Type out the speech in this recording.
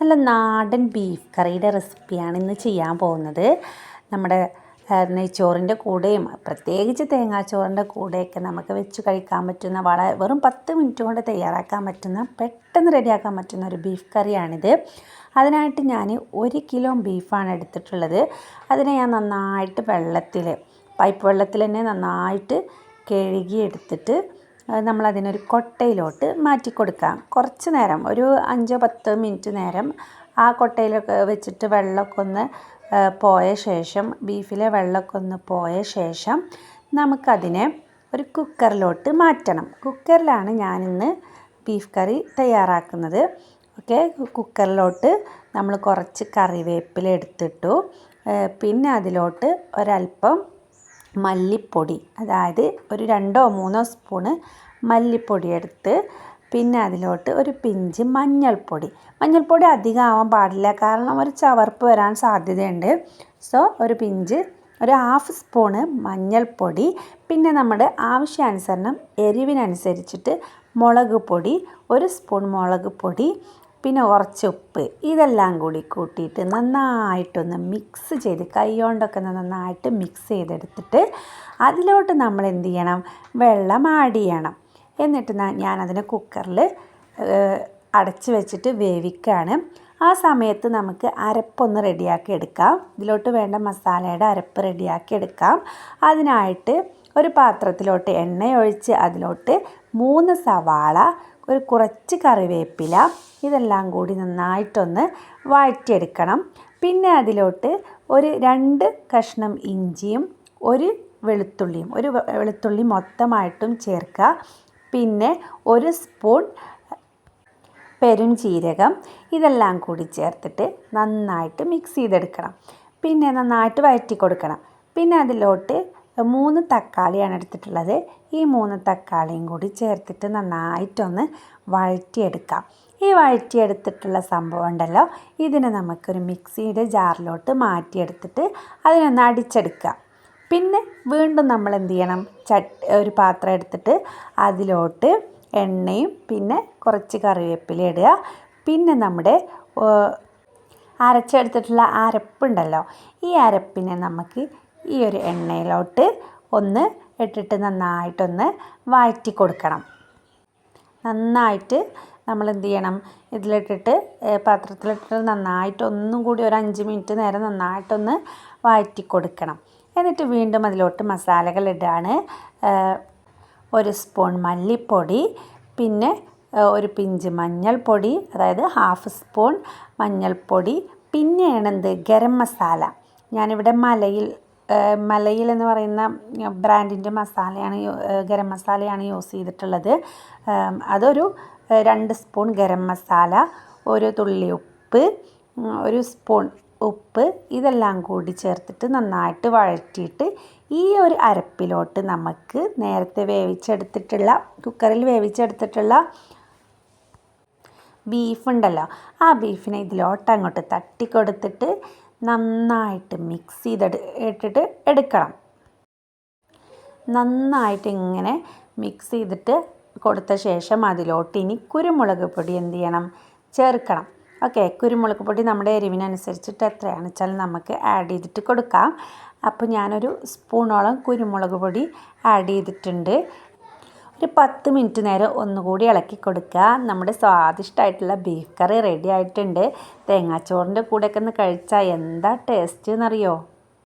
നല്ല നാടൻ ബീഫ് കറിയുടെ റെസിപ്പിയാണ് ഇന്ന് ചെയ്യാൻ പോകുന്നത്. നമ്മുടെ നെയ്ച്ചോറിന്റെ കൂടെയും പ്രത്യേകിച്ച് തേങ്ങാച്ചോറിന്റെ കൂടെയൊക്കെ നമുക്ക് വെച്ച് കഴിക്കാൻ പറ്റുന്ന വളരെ വെറും പത്ത് മിനിറ്റ് കൊണ്ട് തയ്യാറാക്കാൻ പറ്റുന്ന പെട്ടെന്ന് റെഡിയാക്കാൻ പറ്റുന്ന ഒരു ബീഫ് കറിയാണിത്. അതിനായിട്ട് ഞാൻ ഒരു കിലോ ബീഫാണ് എടുത്തിട്ടുള്ളത്. അതിനെ ഞാൻ നന്നായിട്ട് വെള്ളത്തിൽ പൈപ്പ് വെള്ളത്തിൽ തന്നെ നന്നായിട്ട് കഴുകി എടുത്തിട്ട് നമ്മളതിനൊരു കൊട്ടയിലോട്ട് മാറ്റി കൊടുക്കാം. കുറച്ച് നേരം ഒരു അഞ്ചോ പത്തോ മിനിറ്റ് നേരം ആ കൊട്ടയിലൊക്കെ വെച്ചിട്ട് വെള്ളമൊക്കെ ഒന്ന് പോയ ശേഷം ബീഫിലെ വെള്ളമൊക്കെ ഒന്ന് പോയ ശേഷം നമുക്കതിനെ ഒരു കുക്കറിലോട്ട് മാറ്റണം. കുക്കറിലാണ് ഞാനിന്ന് ബീഫ് കറി തയ്യാറാക്കുന്നത്. ഓക്കെ കുക്കറിലോട്ട് നമ്മൾ കുറച്ച് കറിവേപ്പില എടുത്തിട്ടു പിന്നെ അതിലോട്ട് ഒരല്പം മല്ലിപ്പൊടി അതായത് ഒരു രണ്ടോ മൂന്നോ സ്പൂണ് മല്ലിപ്പൊടി എടുത്ത് പിന്നെ അതിലോട്ട് ഒരു പിഞ്ച് മഞ്ഞൾപ്പൊടി. മഞ്ഞൾപ്പൊടി അധികം ആവാൻ പാടില്ല കാരണം ഒരു ചവർപ്പ് വരാൻ സാധ്യതയുണ്ട്. സോ ഒരു പിഞ്ച് ഒരു ഹാഫ് സ്പൂണ് മഞ്ഞൾപ്പൊടി പിന്നെ നമ്മുടെ ആവശ്യാനുസരണം എരിവിനനുസരിച്ചിട്ട് മുളക് പൊടി ഒരു സ്പൂൺ മുളക് പൊടി പിന്നെ കുറച്ച് ഉപ്പ് ഇതെല്ലാം കൂടി കൂട്ടിയിട്ട് നന്നായിട്ടൊന്ന് മിക്സ് ചെയ്ത് കൈ കൊണ്ടൊക്കെ നന്നായിട്ട് മിക്സ് ചെയ്തെടുത്തിട്ട് അതിലോട്ട് നമ്മൾ എന്ത് ചെയ്യണം? വെള്ളം ആഡ് ചെയ്യണം. എന്നിട്ട് ഞാനതിനെ കുക്കറിൽ അടച്ച് വെച്ചിട്ട് വേവിക്കുകയാണ് ആ സമയത്ത് നമുക്ക് അരപ്പൊന്ന് റെഡിയാക്കി എടുക്കാം. ഇതിലോട്ട് വേണ്ട മസാലയുടെ അരപ്പ് റെഡിയാക്കി എടുക്കാം. അതിനായിട്ട് ഒരു പാത്രത്തിലോട്ട് എണ്ണയൊഴിച്ച് അതിലോട്ട് മൂന്ന് സവാള ഒരു കുറച്ച് കറിവേപ്പില ഇതെല്ലാം കൂടി നന്നായിട്ടൊന്ന് വഴറ്റിയെടുക്കണം. പിന്നെ അതിലോട്ട് ഒരു രണ്ട് കഷ്ണം ഇഞ്ചിയും ഒരു വെളുത്തുള്ളിയും ഒരു വെളുത്തുള്ളി മൊത്തമായിട്ടും ചേർക്കുക. പിന്നെ ഒരു സ്പൂൺ പെരുംജീരകം ഇതെല്ലാം കൂടി ചേർത്തിട്ട് നന്നായിട്ട് മിക്സ് ചെയ്തെടുക്കണം. പിന്നെ നന്നായിട്ട് വഴറ്റി കൊടുക്കണം. പിന്നെ അതിലോട്ട് മൂന്ന് തക്കാളിയാണ് എടുത്തിട്ടുള്ളത്. ഈ മൂന്ന് തക്കാളിയും കൂടി ചേർത്തിട്ട് നന്നായിട്ടൊന്ന് വഴറ്റിയെടുക്കാം. ഈ വഴറ്റിയെടുത്തിട്ടുള്ള സംഭവം ഉണ്ടല്ലോ. ഇതിനെ നമുക്കൊരു മിക്സിയുടെ ജാറിലോട്ട് മാറ്റിയെടുത്തിട്ട് അതിനൊന്ന് അടിച്ചെടുക്കുക. പിന്നെ വീണ്ടും നമ്മൾ എന്ത് ചെയ്യണം ചട്ട് ഒരു പാത്രം എടുത്തിട്ട് അതിലോട്ട് എണ്ണയും പിന്നെ കുറച്ച് കറിവേപ്പില ഇടുക. പിന്നെ നമ്മുടെ അരച്ചെടുത്തിട്ടുള്ള അരപ്പുണ്ടല്ലോ ഈ അരപ്പിനെ നമുക്ക് ഈ ഒരു എണ്ണയിലോട്ട് ഒന്ന് ഇട്ടിട്ട് നന്നായിട്ടൊന്ന് വഴറ്റി കൊടുക്കണം. നന്നായിട്ട് നമ്മൾ എന്ത് ചെയ്യണം? ഇതിലിട്ടിട്ട് പാത്രത്തിലിട്ടിട്ട് നന്നായിട്ട് ഒന്നും കൂടി ഒരു അഞ്ച് മിനിറ്റ് നേരം നന്നായിട്ടൊന്ന് വഴറ്റി കൊടുക്കണം. എന്നിട്ട് വീണ്ടും അതിലോട്ട് മസാലകൾ ഇടാണ്. ഒരു സ്പൂൺ മല്ലിപ്പൊടി പിന്നെ ഒരു പിഞ്ച് മഞ്ഞൾപ്പൊടി അതായത് ഹാഫ് സ്പൂൺ മഞ്ഞൾപ്പൊടി. പിന്നെയാണ് എന്ത്? ഗരം മസാല. ഞാനിവിടെ മലയിൽ മലയിൽ എന്ന് പറയുന്ന ബ്രാൻഡിന്റെ മസാലയാണ് ഗരം മസാലയാണ് യൂസ് ചെയ്തിട്ടുള്ളത്. അതൊരു രണ്ട് സ്പൂൺ ഗരം മസാല ഒരു തുള്ളി ഉപ്പ് ഒരു സ്പൂൺ ഉപ്പ് ഇതെല്ലാം കൂടി ചേർത്തിട്ട് നന്നായിട്ട് വഴറ്റിയിട്ട് ഈ ഒരു അരപ്പിലോട്ട് നമുക്ക് നേരത്തെ വേവിച്ചെടുത്തിട്ടുള്ള കുക്കറിൽ വേവിച്ചെടുത്തിട്ടുള്ള ബീഫ് ഉണ്ടല്ലോ ആ ബീഫിനെ ഇതിലോട്ട് അങ്ങോട്ട് തട്ടി കൊടുത്തിട്ട് നന്നായിട്ട് മിക്സ് ചെയ്ത് ഇട്ടിട്ട് എടുക്കണം. നന്നായിട്ട് ഇങ്ങനെ മിക്സ് ചെയ്തിട്ട് കൊടുത്ത ശേഷം അതിലോട്ട് ഇനി കുരുമുളക് പൊടി എന്ത് ചെയ്യണം? ചേർക്കണം. ഓക്കെ കുരുമുളക് പൊടി നമ്മുടെ എരിവിനനുസരിച്ചിട്ട് എത്രയാണെന്ന് വെച്ചാൽ നമുക്ക് ആഡ് ചെയ്തിട്ട് കൊടുക്കാം. അപ്പോൾ ഞാനൊരു സ്പൂണോളം കുരുമുളക് പൊടി ആഡ് ചെയ്തിട്ടുണ്ട്. ഒരു പത്ത് മിനിറ്റ് നേരം ഒന്നുകൂടി ഇളക്കി കൊടുക്കുക. നമ്മുടെ സ്വാദിഷ്ടമായിട്ടുള്ള ബീഫ് കറി റെഡി ആയിട്ടുണ്ട്. തേങ്ങാച്ചോറിന്റെ കൂടെയൊക്കെ ഒന്ന് കഴിച്ചാൽ എന്താ ടേസ്റ്റ് എന്നറിയോ?